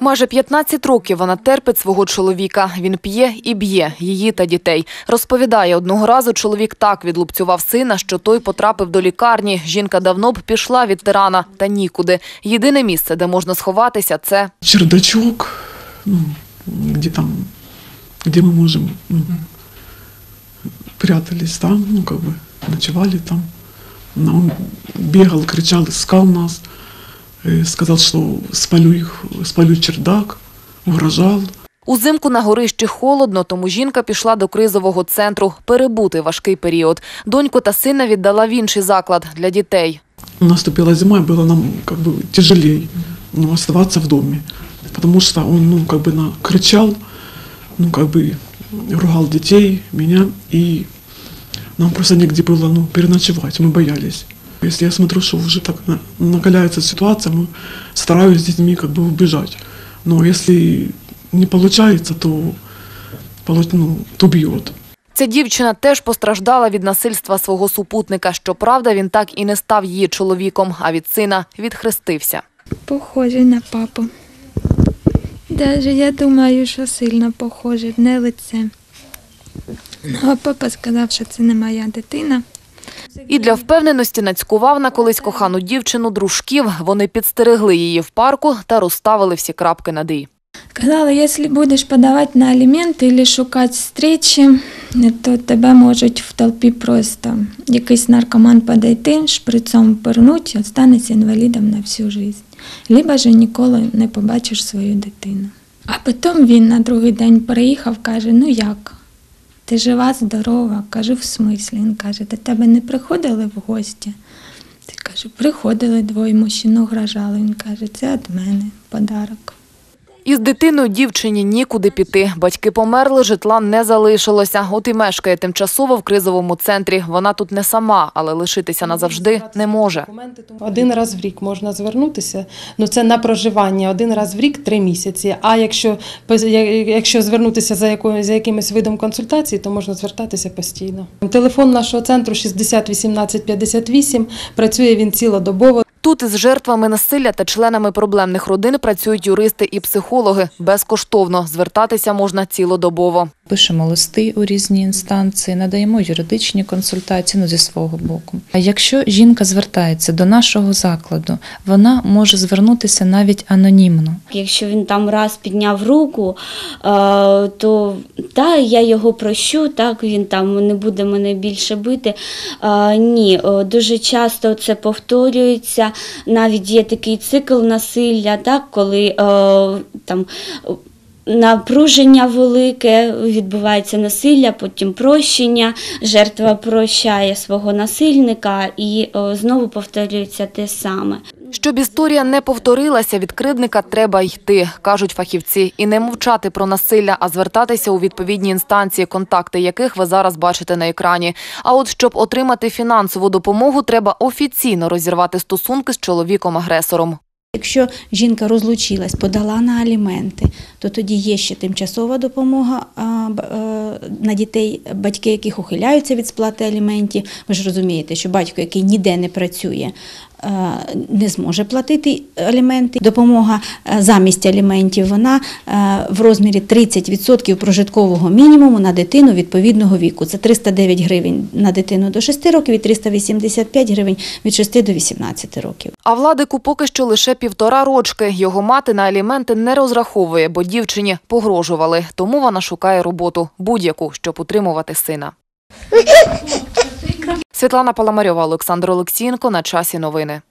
Майже 15 років вона терпить свого чоловіка. Він п'є і б'є її та дітей. Розповідає, одного разу чоловік так відлупцював сина, що той потрапив до лікарні. Жінка давно б пішла від тирана, та нікуди. Єдине місце, де можна сховатися, це чердачок, ну, где там, где мы можем, ну, прятались там, ну, как бы, ночевали там. Ну, Он бегал, кричал, искал нас, э, сказал, что спалю их, спалю чердак, угрожал. Узимку на горищі холодно, тому жінка пішла до кризового центру перебути важкий період. Доньку та сина віддала в інший заклад для дітей. Наступила зима, и было нам как бы тяжелее ну, оставаться в доме, потому что он, ну, как бы на, кричал, ну, как бы ругал детей, меня, и нам просто негде было, ну, переночевать, мы боялись. Если я смотрю, что уже так на- накаляется ситуация, мы стараюсь с детьми как бы убежать. Но если не получается, то, ну, то бьет. Ця дівчина теж постраждала від насильства свого супутника. Щоправда, він так і не став її чоловіком, а від сина відхрестився. Похожий на папу. Даже я думаю, що сильно похожий, не лице. А папа сказав, що це не моя дитина. І для впевненості нацькував на колись кохану дівчину дружків. Вони підстерегли її в парку та розставили всі крапки над «і». Сказали, якщо будеш подавати на аліменти або шукати зустрічі, то тебе можуть в толпі просто якийсь наркоман подойти, шприцом пернуть і інвалідом на всю життя. Либо ж ніколи не побачиш свою дитину. А потім він на другий день приїхав, каже: Ну як? Ти жива, здорова? Кажу, в смислі. Він каже, до тебе не приходили в гості? Ти кажу, приходили двоє мужчин, угрожали. Він каже, це від мене подарок. Із дитиною дівчині нікуди піти. Батьки померли, житла не залишилося. От і мешкає тимчасово в кризовому центрі. Вона тут не сама, але лишитися назавжди не може. Один раз в рік можна звернутися. Ну це на проживання. Один раз в рік три місяці. А якщо якщо звернутися за якою за якимось видом консультації, то можна звертатися постійно. Телефон нашого центру 60 18 58. Працює він цілодобово. Тут із жертвами насилля та членами проблемних родин працюють юристи і психологи. Безкоштовно звертатися можна цілодобово. Пишемо листи у різні інстанції, надаємо юридичні консультації ну, зі свого боку. А якщо жінка звертається до нашого закладу, вона може звернутися навіть анонімно. Якщо він там раз підняв руку, е, то та, я його прощу, так він там не буде мене більше бити. Е, Ні, е, дуже часто це повторюється. Навіть є такий цикл насилля, так, коли там. Напруження велике, відбувається насилля, потім прощення, жертва прощає свого насильника і знову повторюється те саме. Щоб історія не повторилася, від кривдника треба йти, кажуть фахівці, і не мовчати про насилля, а звертатися у відповідні інстанції, контакти яких ви зараз бачите на екрані. А от щоб отримати фінансову допомогу, треба офіційно розірвати стосунки з чоловіком-агресором. Якщо жінка розлучилась, подала на аліменти, то тоді є ще тимчасова допомога е, на дітей, батьки, яких ухиляються від сплати аліментів. Ви ж розумієте, що батько, який ніде не працює, не зможе платити аліменти. Допомога е, замість аліментів вона е, в розмірі 30% прожиткового мінімуму на дитину відповідного віку. Це 309 гривень на дитину до 6 років і 385 гривень від 6 до 18 років. А владику поки що лише півтора рочки. Його мати на аліменти не розраховує, бо дівчині погрожували. Тому вона шукає роботу будь-яку, щоб утримувати сина. Світлана Паламарьова, Олександр Олексієнко. На часі новини.